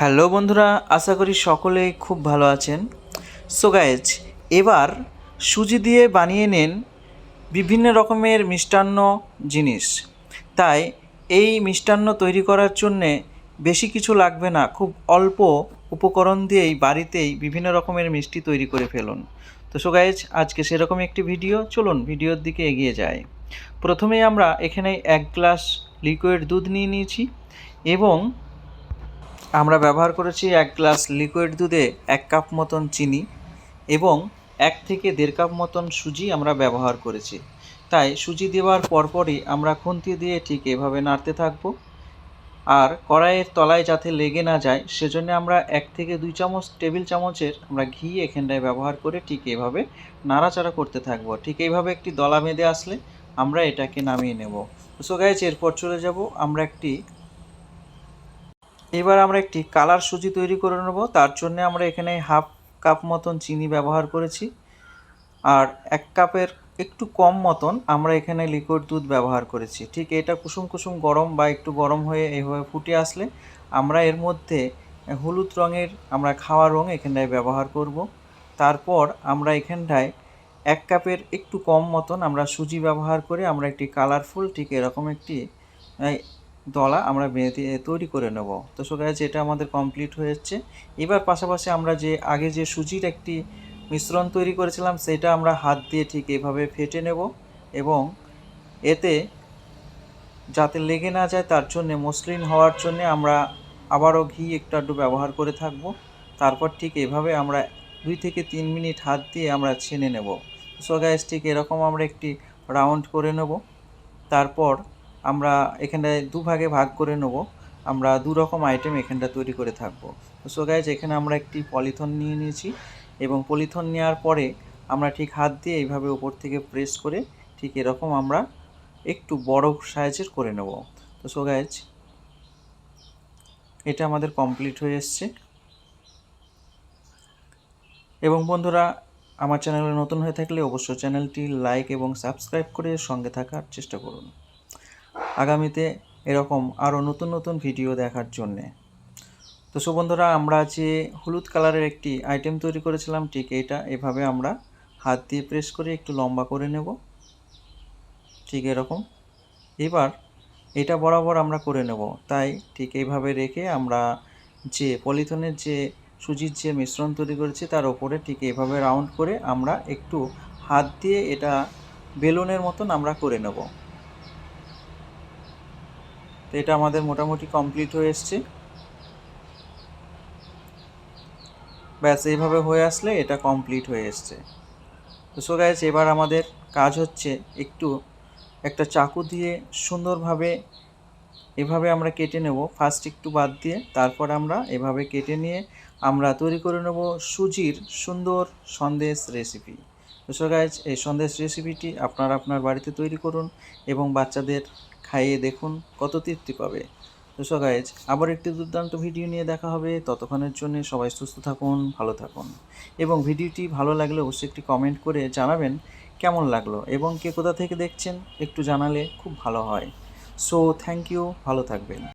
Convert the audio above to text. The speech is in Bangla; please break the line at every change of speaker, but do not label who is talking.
হ্যালো বন্ধুরা, আশা করি সকলেই খুব ভালো আছেন। সো গাইজ এবার সুজি দিয়ে বানিয়ে নেন বিভিন্ন রকমের মিষ্টান্ন জিনিস। তাই এই মিষ্টান্ন তৈরি করার জন্যে বেশি কিছু লাগবে না, খুব অল্প উপকরণ দিয়েই বাড়িতেই বিভিন্ন রকমের মিষ্টি তৈরি করে ফেলুন। তো সো গাইজ আজকে সেরকম একটি ভিডিও, চলুন ভিডিওর দিকে এগিয়ে যাই। প্রথমেই আমরা এখানে এক গ্লাস লিকুইড দুধ নিয়ে নিয়েছি এবং আমরা ব্যবহার করেছি এক গ্লাস লিকুইড দুধে এক কাপ মতন চিনি এবং এক থেকে দেড় কাপ মতন সুজি আমরা ব্যবহার করেছি। তাই সুজি দেওয়ার পরপরই আমরা খুন্তি দিয়ে ঠিক এভাবে নাড়তে থাকব। আর কড়াইয়ের তলায় যাতে লেগে না যায়, সেজন্য আমরা এক থেকে দুই চামচ টেবিল চামচের আমরা ঘি এখানটায় ব্যবহার করে ঠিক এভাবে নাড়াচাড়া করতে থাকব। ঠিক এইভাবে একটি দলা বেঁধে আসলে আমরা এটাকে নামিয়ে নেব। সো এরপর চলে যাব। আমরা একটি এবার আমরা একটি কালার সুজি তৈরি করে নেব। তার জন্য আমরা এখানে হাফ কাপ মতন চিনি ব্যবহার করেছি। আর এক কাপের একটু কম মতন আমরা এখানে লিকুইড দুধ ব্যবহার করেছি। ঠিক এটা কুসুম কুসুম গরম বা একটু গরম হয়ে এইভাবে ফুটে আসলে আমরা এর মধ্যে হলুদ রঙের আমরা খাওয়া রং এখানটায় ব্যবহার করব। তারপর আমরা এখানটায় এক কাপের একটু কম মতন আমরা সুজি ব্যবহার করে আমরা একটি কালারফুল ঠিক এরকম একটি দলা আমরা তৈরি করে নেব। তো সো গাইজ এটা আমাদের কমপ্লিট হয়ে যাচ্ছে। এবার পাশাপাশি আমরা যে, আগে যে সুজির একটি মিশ্রণ তৈরি করেছিলাম, সেটা আমরা হাত দিয়ে ঠিক এভাবে ফেটে নেব এবং এতে যাতে লেগে না যায়, তার জন্যে মসৃণ হওয়ার জন্যে আমরা আবারও ঘি একটু আধটু ব্যবহার করে থাকব। তারপর ঠিক এভাবে আমরা দুই থেকে তিন মিনিট হাত দিয়ে আমরা ছেনে নেব। সো ঠিক এরকম আমরা একটি রাউন্ড করে নেব। তারপর আমরা এখানটায় দুভাগে ভাগ করে নেব। আমরা দু রকম আইটেম এখানটা তৈরি করে থাকব। সো গাইজ এখানে আমরা একটি পলিথন নিয়ে নিয়েছি এবং পলিথন নেওয়ার পরে আমরা ঠিক হাত দিয়ে এইভাবে উপর থেকে প্রেস করে ঠিক এরকম আমরা একটু বড় সাইজের করে নেব। তো সো গাইজ এটা আমাদের কমপ্লিট হয়ে এসছে। এবং বন্ধুরা, আমার চ্যানেলে নতুন হয়ে থাকলে অবশ্যই চ্যানেলটি লাইক এবং সাবস্ক্রাইব করে সঙ্গে থাকার চেষ্টা করুন। আগামীতে এরকম আরও নতুন নতুন ভিডিও দেখার জন্যে। তো সো বন্ধুরা আমরা যে হলুদ কালারের একটি আইটেম তৈরি করেছিলাম, ঠিক এইটা। এভাবে আমরা হাত দিয়ে প্রেস করে একটু লম্বা করে নেব। ঠিক এরকম। এবার এটা বরাবর আমরা করে নেব। তাই ঠিক এইভাবে রেখে আমরা যে পলিথনের যে সুজির যে মিশ্রণ তৈরি করেছি, তার ওপরে ঠিক এইভাবে রাউন্ড করে আমরা একটু হাত দিয়ে এটা বেলুনের মতন আমরা করে নেব। তো এটা আমাদের মোটামুটি কমপ্লিট হয়ে এসছে। ব্যাস, এইভাবে হয়ে আসলে এটা কমপ্লিট হয়ে এসছে। তো সো গাইজ এবার আমাদের কাজ হচ্ছে একটু একটা চাকু দিয়ে সুন্দরভাবে এভাবে আমরা কেটে নেব। ফার্স্ট একটু বাদ দিয়ে তারপর আমরা এভাবে কেটে নিয়ে আমরা তৈরি করে নেব সুজির সুন্দর সন্দেশ রেসিপি তো গাইজ এই সন্দেশ রেসিপিটি আপনারা আপনার বাড়িতে তৈরি করুন এবং বাচ্চাদের খাইয়ে দেখুন কত তৃপ্তি পাবে। তো গাইজ আবার একটি দুর্দান্ত ভিডিও নিয়ে দেখা হবে। ততক্ষণের জন্য সবাই সুস্থ থাকুন, ভালো থাকুন। এবং ভিডিওটি ভালো লাগলে অবশ্যই একটি কমেন্ট করে জানাবেন কেমন লাগল এবং কে কোথা থেকে দেখছেন একটু জানালে খুব ভালো হয়। সো থ্যাংক ইউ ভালো থাকবেন।